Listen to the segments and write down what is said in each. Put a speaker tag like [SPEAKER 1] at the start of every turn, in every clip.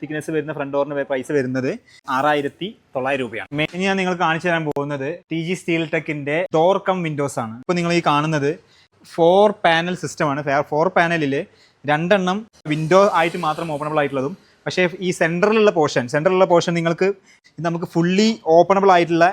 [SPEAKER 1] Thickness വരുന്ന front ഡോറിന് price വരുന്നത് ആറായിരത്തി തൊള്ളായിരം രൂപയാണ്. ഇനി ഞാൻ നിങ്ങൾ കാണിച്ചു തരാൻ പോകുന്നത് ടി ജി സ്റ്റീൽ ടെക്കിന്റെ ഡോർ കം വിൻഡോസ് ആണ്. ഇപ്പോൾ നിങ്ങൾ ഈ കാണുന്നത് ഫോർ പാനൽ സിസ്റ്റമാണ് ഫോർ പാനലിൽ രണ്ടെണ്ണം വിൻഡോ ആയിട്ട് മാത്രം ഓപ്പണബിൾ ആയിട്ടുള്ളതും പക്ഷേ ഈ സെന്ററിലുള്ള പോർഷൻ സെന്ററിലുള്ള പോർഷൻ നിങ്ങൾക്ക് നമുക്ക് ഫുള്ളി ഓപ്പണബിൾ ആയിട്ടുള്ള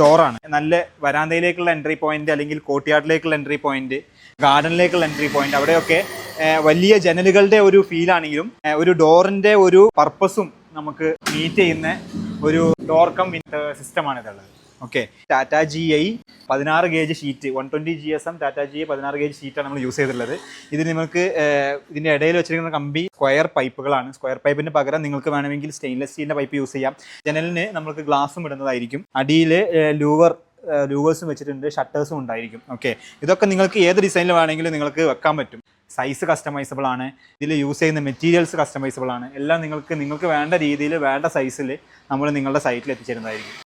[SPEAKER 1] ഡോറാണ് നല്ല വരാന്തയിലേക്കുള്ള എൻട്രി പോയിന്റ് അല്ലെങ്കിൽ കോട്ടിയാട്ടിലേക്കുള്ള എൻട്രി പോയിന്റ് ഗാർഡനിലേക്കുള്ള എൻട്രി പോയിന്റ് അവിടെയൊക്കെ വലിയ ജനലുകളുടെ ഒരു ഫീൽ ആണെങ്കിലും ഒരു ഡോറിന്റെ ഒരു പർപ്പസും നമുക്ക് മീറ്റ് ചെയ്യുന്ന ഒരു ഡോർ കം സിസ്റ്റമാണ് ഇതുള്ളത്. ഓക്കെ ടാറ്റ ജി ഐ പതിനാറ് gauge sheet one twenty G S M Tata G I പതിനാറ് ഗേജ് ഷീറ്റാണ് നമ്മൾ യൂസ് ചെയ്തിട്ടുള്ളത്. ഇത് നിങ്ങൾക്ക് ഇതിന്റെ ഇടയിൽ വെച്ചിരിക്കുന്ന കമ്പി സ്ക്വയർ പൈപ്പുകളാണ് സ്ക്വയർ പൈപ്പിന് പകരം നിങ്ങൾക്ക് വേണമെങ്കിൽ സ്റ്റെയിൻലെസ് സ്റ്റീലിന്റെ പൈപ്പ് യൂസ് ചെയ്യാം. ജനലിന് നമുക്ക് ഗ്ലാസും ഇടുന്നതായിരിക്കും. അടിയിൽ ലൂവർ ലൂവേഴ്സും വെച്ചിട്ടുണ്ട്. ഷട്ടേഴ്സും ഉണ്ടായിരിക്കും. ഓക്കെ ഇതൊക്കെ നിങ്ങൾക്ക് ഏത് ഡിസൈനിൽ വേണമെങ്കിലും നിങ്ങൾക്ക് വെക്കാൻ പറ്റും. സൈസ് കസ്റ്റമൈസബിൾ ആണ്. ഇതിൽ യൂസ് ചെയ്യുന്ന മെറ്റീരിയൽസ് കസ്റ്റമൈസബിൾ ആണ്. എല്ലാം നിങ്ങൾക്ക് നിങ്ങൾക്ക് വേണ്ട രീതിയിൽ വേണ്ട സൈസിൽ നമ്മൾ നിങ്ങളുടെ സൈറ്റിൽ എത്തിച്ചേരുന്നതായിരിക്കും.